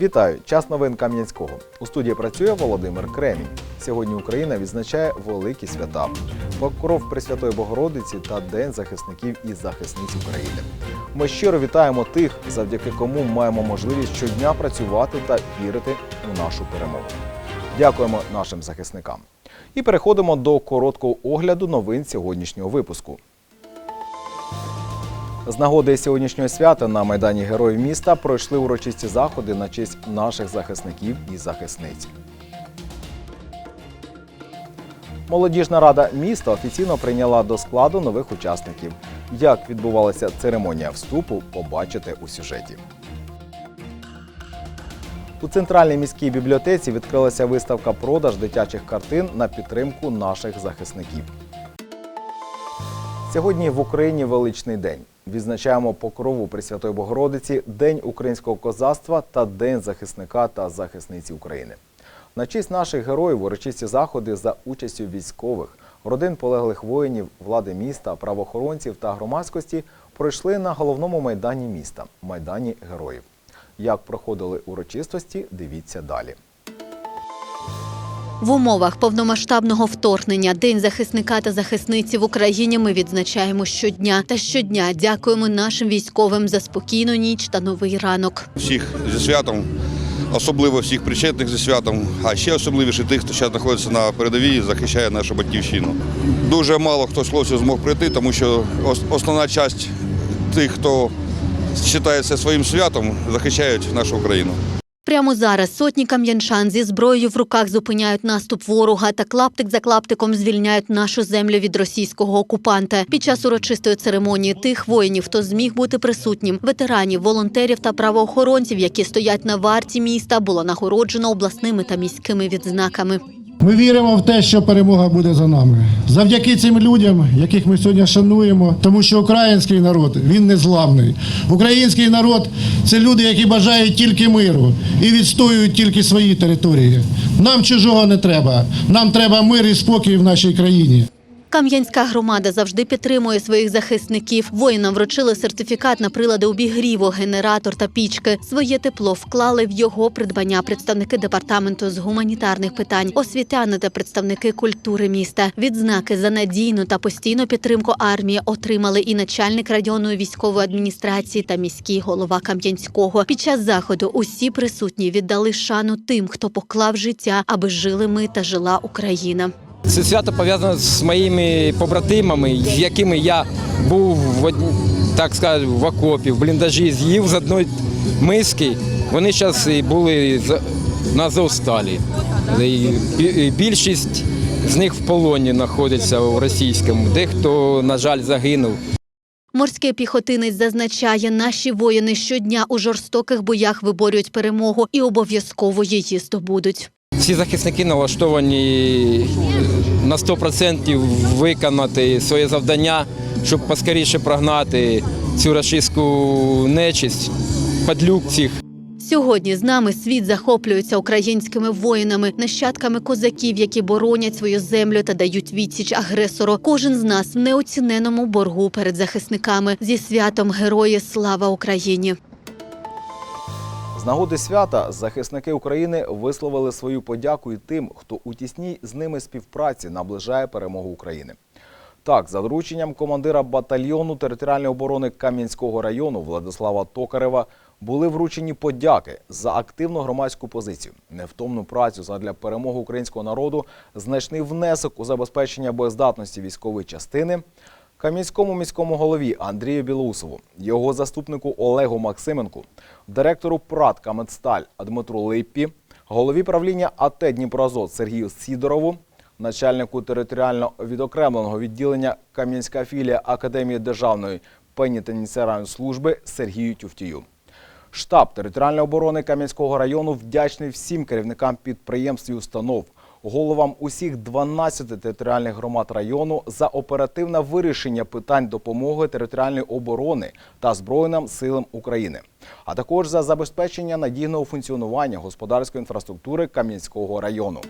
Вітаю! Час новин Кам'янського. У студії працює Володимир Кремінь. Сьогодні Україна відзначає великі свята: Покров Пресвятої Богородиці та День захисників і захисниць України. Ми щиро вітаємо тих, завдяки кому маємо можливість щодня працювати та вірити у нашу перемогу. Дякуємо нашим захисникам. І переходимо до короткого огляду новин сьогоднішнього випуску. З нагоди сьогоднішнього свята на Майдані Героїв міста пройшли урочисті заходи на честь наших захисників і захисниць. Молодіжна рада міста офіційно прийняла до складу нових учасників. Як відбувалася церемонія вступу, побачите у сюжеті. У центральній міській бібліотеці відкрилася виставка продаж дитячих картин на підтримку наших захисників. Сьогодні в Україні величний день. Відзначаємо покрову Пресвятої Богородиці, День українського козацтва та День захисника та захисниці України. На честь наших героїв урочисті заходи за участю військових, родин полеглих воїнів, влади міста, правоохоронців та громадськості пройшли на головному майдані міста майдані героїв. Як проходили урочистості, дивіться далі. В умовах повномасштабного вторгнення День захисника та захисниці в Україні ми відзначаємо щодня. Та щодня дякуємо нашим військовим за спокійну ніч та новий ранок. всіх зі святом, особливо всіх причетних зі святом, а ще особливіше тих, хто зараз знаходиться на передовій і захищає нашу батьківщину. Дуже мало хто з хлопців змог прийти, тому що основна частина тих, хто вважає це своїм святом, захищають нашу Україну. Прямо зараз сотні кам'янчан зі зброєю в руках зупиняють наступ ворога та клаптик за клаптиком звільняють нашу землю від російського окупанта. Під час урочистої церемонії тих воїнів, хто зміг бути присутнім, ветеранів, волонтерів та правоохоронців, які стоять на варті міста, було нагороджено обласними та міськими відзнаками. Ми віримо в те, що перемога буде за нами. Завдяки цим людям, яких ми сьогодні шануємо, тому що український народ він незламний. Український народ це люди, які бажають тільки миру і відстоюють тільки свої території. Нам чужого не треба. Нам треба мир і спокій в нашій країні. Кам'янська громада завжди підтримує своїх захисників. Воїнам вручили сертифікат на прилади обігріву, генератор та пічки. Своє тепло вклали в його придбання представники департаменту з гуманітарних питань, освітяни та представники культури міста. Відзнаки за надійну та постійну підтримку армії отримали і начальник районної військової адміністрації та міський голова Кам'янського. Під час заходу усі присутні віддали шану тим, хто поклав життя, аби жили ми та жила Україна. Це свято пов'язано з моїми побратимами, з якими я був так сказати, в окопі, в бліндажі, з'їв з одної миски. Вони зараз були на Азовсталі. І бі- і Більшість з них в полоні знаходиться у російському. Дехто, на жаль, загинув. Морський піхотинець зазначає, наші воїни щодня у жорстоких боях виборюють перемогу і обов'язково її здобудуть. Всі захисники налаштовані на 100% виконати своє завдання, щоб поскоріше прогнати цю рашистську нечисть, падлюк цих. Сьогодні з нами світ захоплюється українськими воїнами, нащадками козаків, які боронять свою землю та дають відсіч агресору. Кожен з нас в неоціненому боргу перед захисниками зі святом Герої Слава Україні. З нагоди свята захисники України висловили свою подяку і тим, хто у тісній з ними співпраці наближає перемогу України. Так, за дорученням командира батальйону територіальної оборони Кам'янського району Владислава Токарева були вручені подяки за активну громадську позицію, невтомну працю задля перемоги українського народу, значний внесок у забезпечення боєздатності військової частини. Кам'янському міському голові Андрію Білоусову, його заступнику Олегу Максименку, директору ПРАТ «Камедсталь» Дмитру Липпі, голові правління АТ «Дніпроазот» Сергію Сідорову, начальнику територіально відокремленого відділення Кам'янська філія Академії державної пенітенціарної служби Сергію Тюфтію. Штаб територіальної оборони Кам'янського району вдячний всім керівникам підприємств і установ, головам усіх 12 територіальних громад району за оперативне вирішення питань допомоги територіальної оборони та Збройним силам України, а також за забезпечення надійного функціонування господарської інфраструктури Кам'янського району.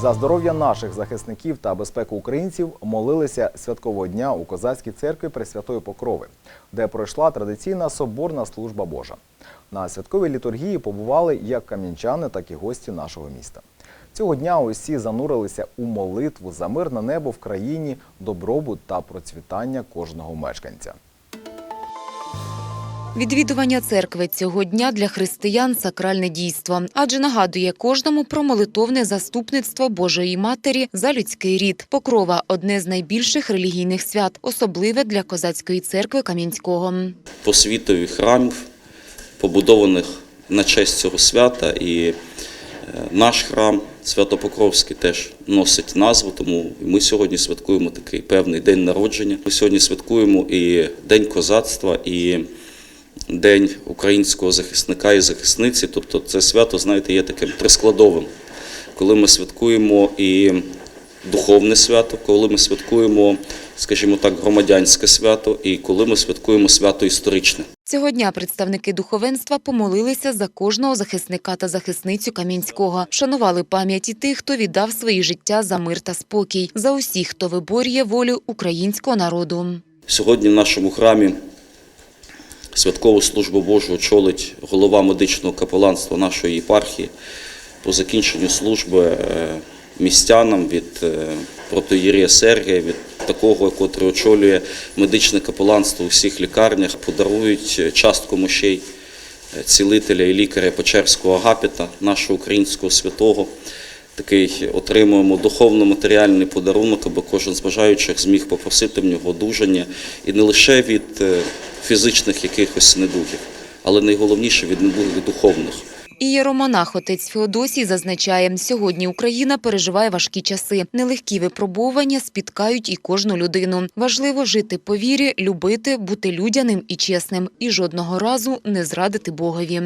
За здоров'я наших захисників та безпеку українців молилися святкового дня у козацькій церкві Пресвятої Покрови, де пройшла традиційна соборна служба Божа. На святковій літургії побували як кам'янчани, так і гості нашого міста. Цього дня усі занурилися у молитву за мирне небо в країні, добробут та процвітання кожного мешканця. Відвідування церкви цього дня для християн сакральне дійство, адже нагадує кожному про молитовне заступництво Божої Матері за людський рід. Покрова одне з найбільших релігійних свят, особливе для козацької церкви Кам'янського. по світові храмів, побудованих на честь цього свята. І е, наш храм Святопокровський теж носить назву, тому ми сьогодні святкуємо такий певний день народження. Ми сьогодні святкуємо і День козацтва, і День українського захисника і захисниці. Тобто це свято, знаєте, є таким трискладовим, коли ми святкуємо і духовне свято, коли ми святкуємо, скажімо так, громадянське свято, і коли ми святкуємо свято історичне. Цього дня представники духовенства помолилися за кожного захисника та захисницю Кам'янського, вшанували пам'яті тих, хто віддав свої життя за мир та спокій, за усіх, хто виборює волю українського народу. Сьогодні в нашому храмі святкову службу Божу очолить голова медичного капеланства нашої єпархії. По закінченню служби е, містянам від е, протоєрія Сергія, від такого, котрий очолює медичне капеланство у всіх лікарнях, подарують е, частку мощей е, цілителя і лікаря Печерського Агапіта, нашого українського святого. Такий отримуємо духовно-матеріальний подарунок, аби кожен з бажаючих зміг попросити в нього одужання і не лише від е, фізичних якихось недугів, але найголовніше від недугів духовних. Ієромонах отець Феодосій зазначає, сьогодні Україна переживає важкі часи. Нелегкі випробування спіткають і кожну людину. Важливо жити по вірі, любити, бути людяним і чесним, і жодного разу не зрадити Богові.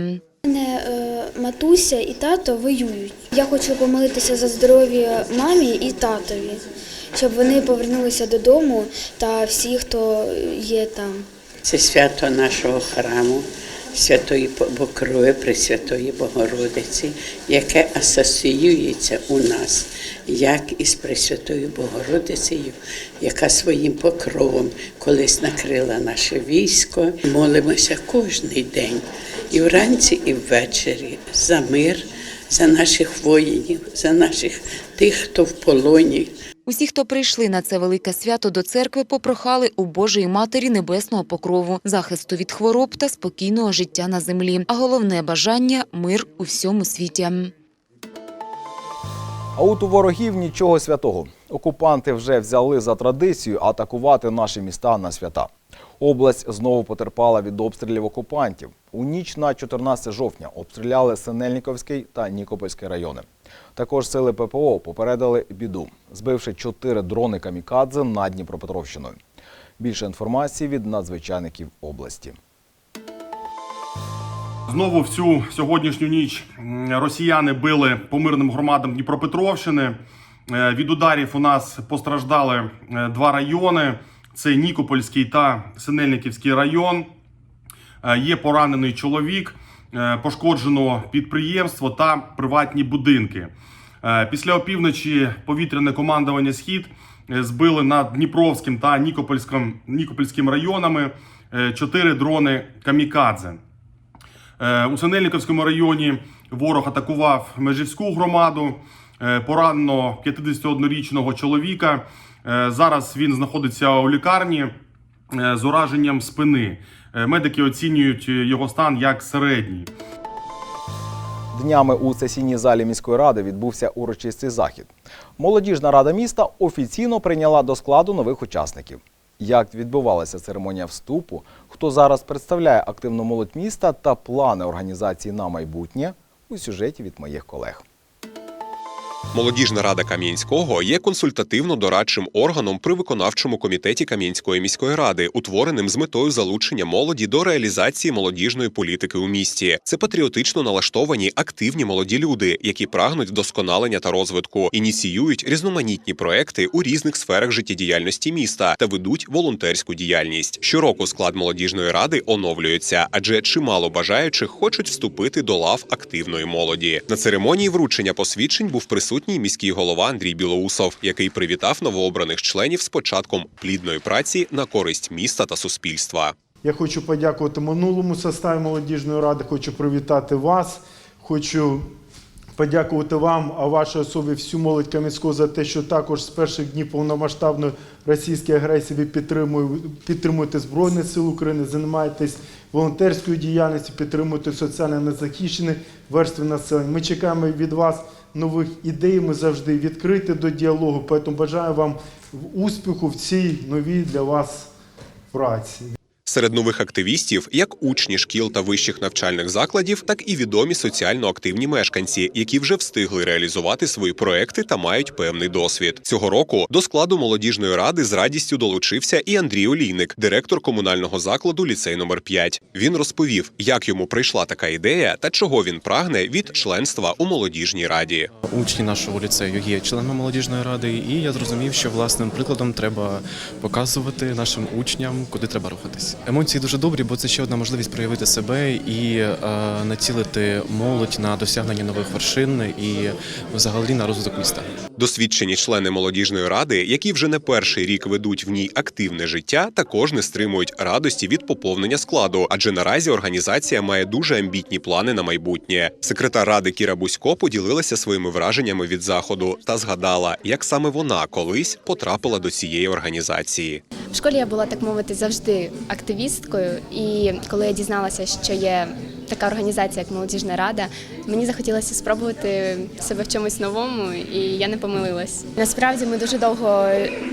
Мене е, матуся і тато воюють. Я хочу помолитися за здоров'я мамі і татові, щоб вони повернулися додому та всі, хто є там. Це свято нашого храму, Святої Покрови Пресвятої Богородиці, яке асоціюється у нас як із Пресвятою Богородицею, яка своїм покровом колись накрила наше військо. Молимося кожний день, і вранці, і ввечері за мир, за наших воїнів, за наших тих, хто в полоні, Усі, хто прийшли на це велике свято до церкви, попрохали у Божої Матері Небесного покрову, захисту від хвороб та спокійного життя на землі. А головне бажання мир у всьому світі. А от у ворогів нічого святого. Окупанти вже взяли за традицію атакувати наші міста на свята. Область знову потерпала від обстрілів окупантів. У ніч на 14 жовтня обстріляли Синельниковський та Нікопольський райони. Також сили ППО попередили біду, збивши чотири дрони камікадзе над Дніпропетровщиною. Більше інформації від надзвичайників області. Знову всю сьогоднішню ніч росіяни били по мирним громадам Дніпропетровщини. Е, Від ударів у нас постраждали е, два райони: це Нікопольський та Синельниківський район. Е, Є поранений чоловік, пошкоджено підприємство та приватні будинки. Після опівночі повітряне командування Схід збили над Дніпровським та Нікопольським, Нікопольським районами чотири дрони камікадзе. У Синельниковському районі ворог атакував Межівську громаду. Е, Поранено 51-річного чоловіка. Е, Зараз він знаходиться у лікарні е, з ураженням спини. Медики оцінюють його стан як середній. Днями у сесійній залі міської ради відбувся урочистий захід. Молодіжна рада міста офіційно прийняла до складу нових учасників. Як відбувалася церемонія вступу, хто зараз представляє активну молодь міста та плани організації на майбутнє у сюжеті від моїх колег. Молодіжна рада Кам'янського є консультативно-дорадчим органом при виконавчому комітеті Кам'янської міської ради, утвореним з метою залучення молоді до реалізації молодіжної політики у місті. Це патріотично налаштовані активні молоді люди, які прагнуть вдосконалення та розвитку, ініціюють різноманітні проекти у різних сферах життєдіяльності міста та ведуть волонтерську діяльність. Щороку склад молодіжної ради оновлюється, адже чимало бажаючих хочуть вступити до лав активної молоді. На церемонії вручення посвідчень був присутній присутній міський голова Андрій Білоусов, який привітав новообраних членів з початком плідної праці на користь міста та суспільства. Я хочу подякувати минулому составі молодіжної ради, хочу привітати вас. Хочу подякувати вам, а вашій особі всю молодь Кам'янського за те, що також з перших днів повномасштабної російської агресії ви підтримує- підтримуєте Збройні Сили України, займаєтесь волонтерською діяльністю, підтримуєте соціально незахищені верстви населення. Ми чекаємо від вас нових ідей. Ми завжди відкриті до діалогу. Тому бажаю вам успіху в цій новій для вас праці. Серед нових активістів як учні шкіл та вищих навчальних закладів, так і відомі соціально активні мешканці, які вже встигли реалізувати свої проекти та мають певний досвід. Цього року до складу молодіжної ради з радістю долучився і Андрій Олійник, директор комунального закладу ліцей номер 5 Він розповів, як йому прийшла така ідея та чого він прагне від членства у молодіжній раді. Учні нашого ліцею є членами молодіжної ради, і я зрозумів, що власним прикладом треба показувати нашим учням, куди треба рухатись. Емоції дуже добрі, бо це ще одна можливість проявити себе і е, націлити молодь на досягнення нових вершин і взагалі на розвиток міста. Досвідчені члени молодіжної ради, які вже не перший рік ведуть в ній активне життя, також не стримують радості від поповнення складу, адже наразі організація має дуже амбітні плани на майбутнє. Секретар ради Кіра Бусько поділилася своїми враженнями від заходу та згадала, як саме вона колись потрапила до цієї організації. В школі я була так мовити завжди активісткою, і коли я дізналася, що є така організація, як молодіжна рада, мені захотілося спробувати себе в чомусь новому, і я не помилилась. Насправді ми дуже довго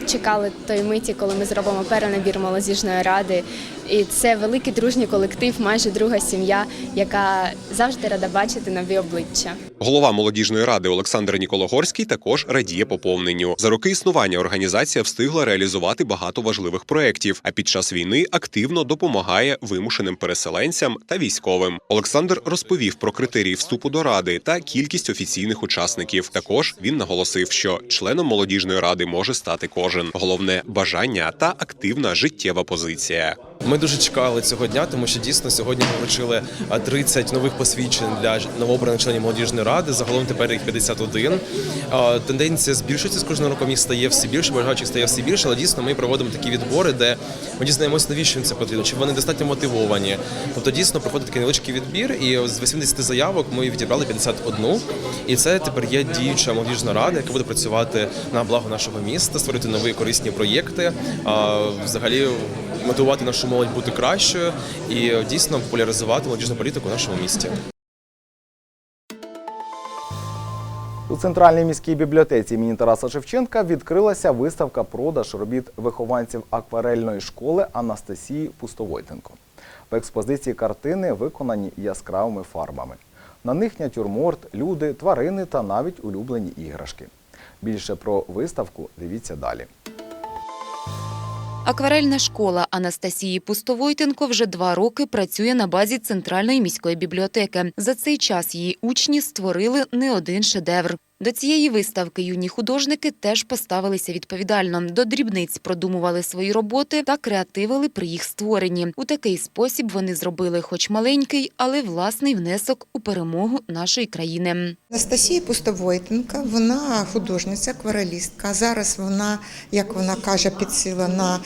чекали той миті, коли ми зробимо перенабір молодіжної ради. І це великий дружній колектив, майже друга сім'я, яка завжди рада бачити нові обличчя. Голова молодіжної ради Олександр Нікологорський також радіє поповненню. За роки існування організація встигла реалізувати багато важливих проєктів, а під час війни активно допомагає вимушеним переселенцям та військовим. Олександр розповів про критерії вступу до ради та кількість офіційних учасників. Також він наголосив, що членом молодіжної ради може стати кожен. Головне бажання та активна життєва позиція. Ми дуже чекали цього дня, тому що дійсно сьогодні ми вручили а, 30 нових посвідчень для новообраних членів молодіжної ради. Загалом тепер їх 51. А, Тенденція збільшується з кожним роком їх стає все більше, бажаючих стає все більше, але дійсно ми проводимо такі відбори, де ми дізнаємося, навіщо їм це потрібно, чи вони достатньо мотивовані. Тобто дійсно проходить такий невеличкий відбір, і з 80 заявок ми відібрали 51. І це тепер є діюча молодіжна рада, яка буде працювати на благо нашого міста, створити нові корисні проєкти, взагалі мотивувати нашу молодь бути кращою і дійсно популяризувати молодіжну політику в нашому місті. У центральній міській бібліотеці імені Тараса Шевченка відкрилася виставка продаж робіт вихованців акварельної школи Анастасії Пустовойтенко. В експозиції картини виконані яскравими фарбами. На них натюрморт, люди, тварини та навіть улюблені іграшки. Більше про виставку дивіться далі. Акварельна школа Анастасії Пустовойтенко вже два роки працює на базі центральної міської бібліотеки. За цей час її учні створили не один шедевр. До цієї виставки юні художники теж поставилися відповідально. До дрібниць продумували свої роботи та креативили при їх створенні. У такий спосіб вони зробили, хоч маленький, але власний внесок у перемогу нашої країни. Анастасія Пустовойтенка, вона художниця, акварелістка. Зараз вона, як вона каже, підсіла на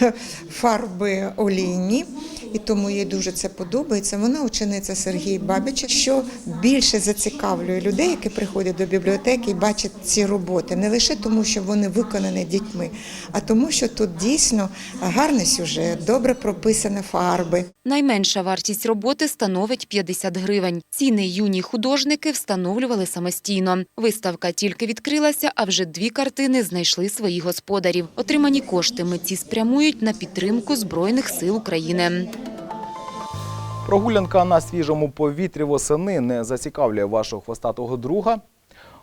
фарби олійні, і тому їй дуже це подобається. Вона учениця Сергія Бабіча, що більше зацікавлює людей, які приходять до бібліотеки і бачать ці роботи. Не лише тому, що вони виконані дітьми, а тому, що тут дійсно гарний сюжет, добре прописані фарби. Найменша вартість роботи становить 50 гривень. Ціни юні художники встановлювали самостійно. Виставка тільки відкрилася, а вже дві картини знайшли своїх господарів. Отримані кошти митці спрямують на підтримку Збройних сил України. Прогулянка на свіжому повітрі восени не зацікавлює вашого хвостатого друга.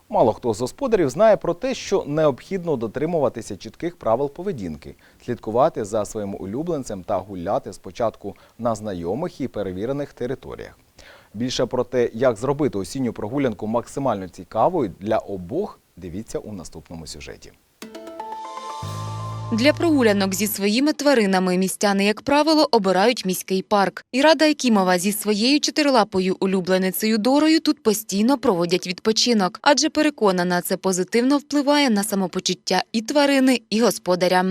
Мало хто з господарів знає про те, що необхідно дотримуватися чітких правил поведінки, слідкувати за своїм улюбленцем та гуляти спочатку на знайомих і перевірених територіях. Більше про те, як зробити осінню прогулянку максимально цікавою для обох, дивіться у наступному сюжеті. Для прогулянок зі своїми тваринами містяни, як правило, обирають міський парк. І Рада Якімова зі своєю чотирилапою улюбленицею Дорою тут постійно проводять відпочинок, адже переконана, це позитивно впливає на самопочуття і тварини, і господаря.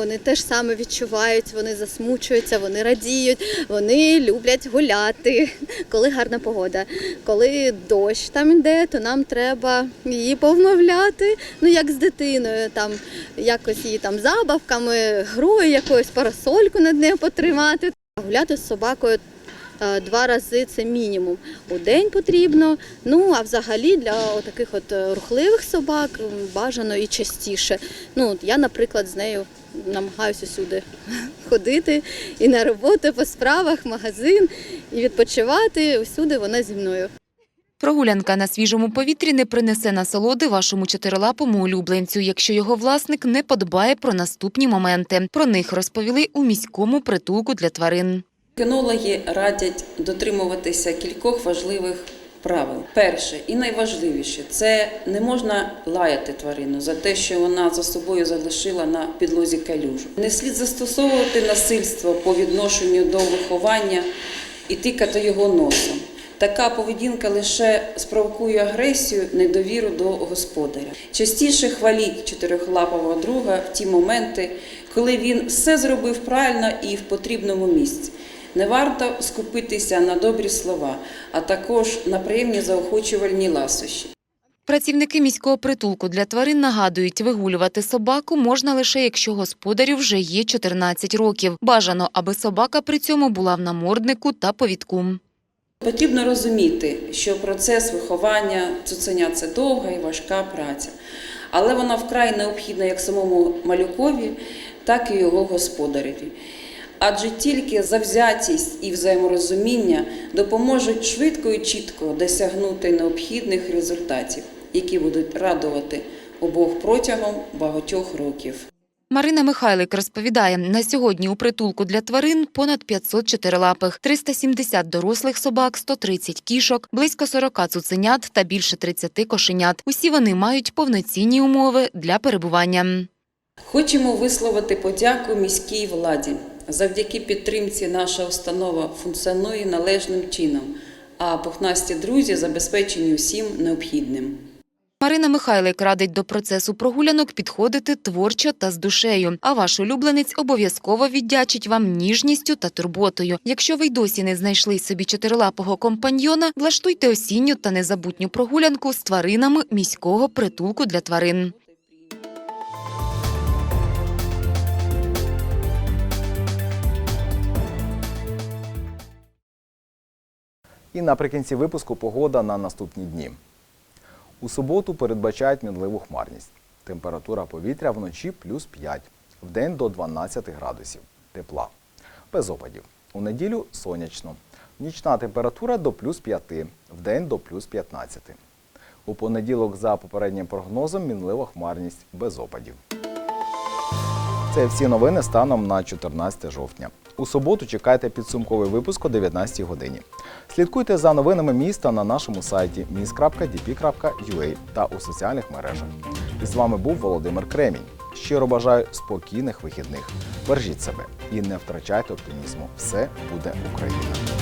Вони теж саме відчувають, вони засмучуються, вони радіють, вони люблять гуляти, коли гарна погода. Коли дощ там іде, то нам треба її повмовляти, ну як з дитиною, там якось її там забавками, грою, якоюсь парасольку над нею потримати. Гуляти з собакою е, два рази це мінімум. У день потрібно. Ну а взагалі для таких от рухливих собак бажано і частіше. Ну, я, наприклад, з нею намагаюся сюди ходити і на роботу по справах, магазин, і відпочивати. Усюди вона зі мною. Прогулянка на свіжому повітрі не принесе насолоди вашому чотирилапому улюбленцю, якщо його власник не подбає про наступні моменти. Про них розповіли у міському притулку для тварин. Кінологи радять дотримуватися кількох важливих правил. Перше і найважливіше це не можна лаяти тварину за те, що вона за собою залишила на підлозі калюжу. Не слід застосовувати насильство по відношенню до виховання і тикати його носом. Така поведінка лише спровокує агресію, недовіру до господаря. Частіше хваліть чотирьохлапого друга в ті моменти, коли він все зробив правильно і в потрібному місці. Не варто скупитися на добрі слова, а також на приємні заохочувальні ласощі. Працівники міського притулку для тварин нагадують, вигулювати собаку можна лише якщо господарю вже є 14 років. Бажано, аби собака при цьому була в наморднику та повідку. Потрібно розуміти, що процес виховання цуценя це довга і важка праця, але вона вкрай необхідна як самому малюкові, так і його господареві. Адже тільки завзятість і взаєморозуміння допоможуть швидко і чітко досягнути необхідних результатів, які будуть радувати обох протягом багатьох років. Марина Михайлик розповідає, на сьогодні у притулку для тварин понад 500 чотирилапих, 370 дорослих собак, 130 кішок, близько 40 цуценят та більше 30 кошенят. Усі вони мають повноцінні умови для перебування. Хочемо висловити подяку міській владі. Завдяки підтримці наша установа функціонує належним чином, а пухнасті друзі забезпечені всім необхідним. Марина Михайлик радить до процесу прогулянок підходити творчо та з душею. А ваш улюбленець обов'язково віддячить вам ніжністю та турботою. Якщо ви й досі не знайшли собі чотирилапого компаньйона, влаштуйте осінню та незабутню прогулянку з тваринами міського притулку для тварин. І наприкінці випуску погода на наступні дні. У суботу передбачають мінливу хмарність. Температура повітря вночі плюс 5, вдень до 12 градусів. Тепла. Без опадів. У неділю сонячно. Нічна температура до плюс 5, вдень до плюс 15. У понеділок, за попереднім прогнозом, мінлива хмарність без опадів. Це всі новини станом на 14 жовтня. У суботу чекайте підсумковий випуск о 19 годині. Слідкуйте за новинами міста на нашому сайті mis.dp.ua та у соціальних мережах. І з вами був Володимир Кремінь. Щиро бажаю спокійних вихідних. Бережіть себе і не втрачайте оптимізму. Все буде Україна!